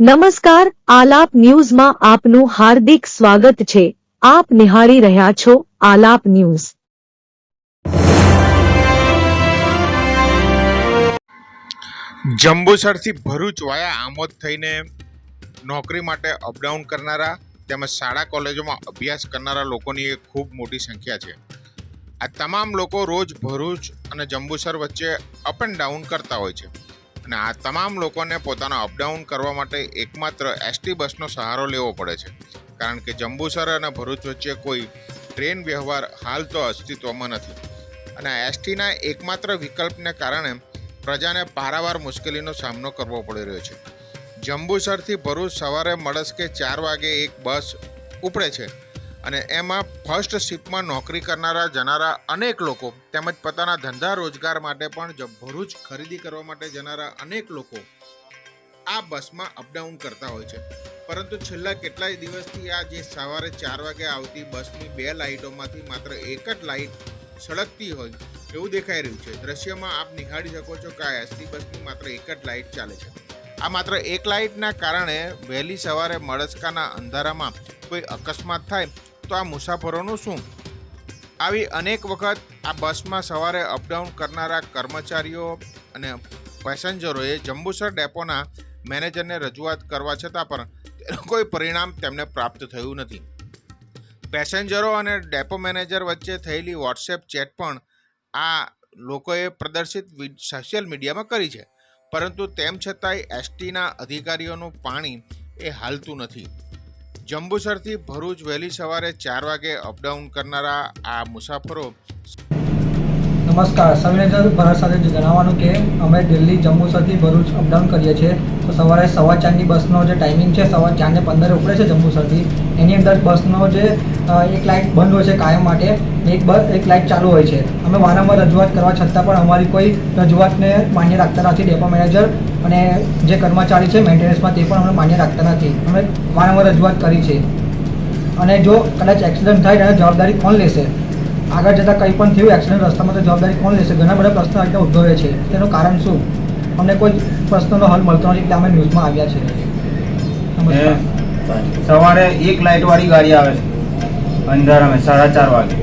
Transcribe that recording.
નમસ્કાર, આલાપ ન્યૂઝમાં આપનું હાર્દિક સ્વાગત છે. આપ નિહાળી રહ્યા છો આલાપ ન્યૂઝ. જંબુસરથી ભરૂચ વાયા આમોદ થઈને નોકરી માટે અપડાઉન કરનારા તેમજ શાળા કોલેજોમાં અભ્યાસ કરનારા લોકોની એક ખૂબ મોટી સંખ્યા છે. આ તમામ લોકો રોજ ભરૂચ અને જંબુસર વચ્ચે અપ એન્ડ ડાઉન કરતા હોય છે. અને આ તમામ લોકોને પોતાના અપડાઉન કરવા માટે એકમાત્ર એસટી બસનો સહારો લેવો પડે છે. કારણ કે જંબુસર અને ભરૂચ વચ્ચે કોઈ ટ્રેન વ્યવહાર હાલ તો અસ્તિત્વમાં નથી. અને એસટીના એકમાત્ર વિકલ્પને કારણે પ્રજાને પારાવાર મુશ્કેલીનો સામનો કરવો પડી રહ્યો છે. જંબુસરથી ભરૂચ સવારે મળસ્કે ચાર વાગે એક બસ ઉપડે છે. અને એમાં ફર્સ્ટ શિફ્ટમાં નોકરી કરનારા, જનારા અનેક લોકો તેમજ પોતાના ધંધા રોજગાર માટે પણ ભરૂચ ખરીદી કરવા માટે જનારા અનેક લોકો આ બસમાં અપડાઉન કરતા હોય છે. પરંતુ છેલ્લા કેટલાય દિવસથી આ જે સવારે ચાર વાગે આવતી બસની બે લાઇટોમાંથી માત્ર એક જ લાઇટ સળગતી હોય એવું દેખાઈ રહ્યું છે. દ્રશ્યમાં આપ નિહાળી શકો છો કે આ એસટી બસની માત્ર એક જ લાઇટ ચાલે છે. આ માત્ર એક લાઇટના કારણે વહેલી સવારે મળસ્કાના અંધારામાં કોઈ અકસ્માત થાય તો આ મુસાફરોનું શું? આવી અનેક વખત આ બસમાં સવારે અપડાઉન કરનારા કર્મચારીઓ અને પેસેન્જરોએ જંબુસર ડેપોના મેનેજરને રજૂઆત કરવા છતાં પણ તેનું કોઈ પરિણામ તેમને પ્રાપ્ત થયું નથી. પેસેન્જરો અને ડેપો મેનેજર વચ્ચે થયેલી વોટ્સએપ ચેટ પણ આ લોકોએ પ્રદર્શિત સોશિયલ મીડિયામાં કરી છે. પરંતુ તેમ છતાંય એસટીના અધિકારીઓનું પાણી એ હાલતું નથી. જંબુસરથી ભરૂચ વહેલી સવારે ચાર વાગે અપડાઉન કરનારા આ મુસાફરો નમસ્કાર. સંવેદન ભરત સાથે જણાવવાનું કે અમે દિલ્હી જંબુસરથી ભરૂચ અપડાઉન કરીએ છીએ. તો સવારે સવા ચારની બસનો જે ટાઈમિંગ છે, સવા ચારને પંદરે ઉપડે છે જંબુસરથી એની અંદર બસનો જે એક લાઇટ બંધ હોય છે કાયમ માટે, એક બસ એક લાઇટ ચાલુ હોય છે. અમે વારંવાર રજૂઆત કરવા છતાં પણ અમારી કોઈ રજૂઆતને માન્ય રાખતા નથી ડેપો મેનેજર અને જે કર્મચારી છે મેન્ટેનન્સમાં તે પણ અમે માન્ય રાખતા નથી. અમે વારંવાર રજૂઆત કરી છે. અને જો કદાચ એક્સિડન્ટ થાય તો જવાબદારી કોણ લેશે? આગળ જતાં કંઈ પણ થયું એક્સિડન્ટ રસ્તામાં તો જવાબદારી કોણ લેશે? ઘણા બધા પ્રશ્નો આ ઉદ્ભવે છે. તેનું કારણ શું? અમને કોઈ પ્રશ્નનો હલ મળતો નથી, એટલે અમે ન્યૂઝમાં આવ્યા છે સવારે એક લાઇટ વાળી ગાડી આવે છે. અંધારામાં સાડા ચાર વાગે.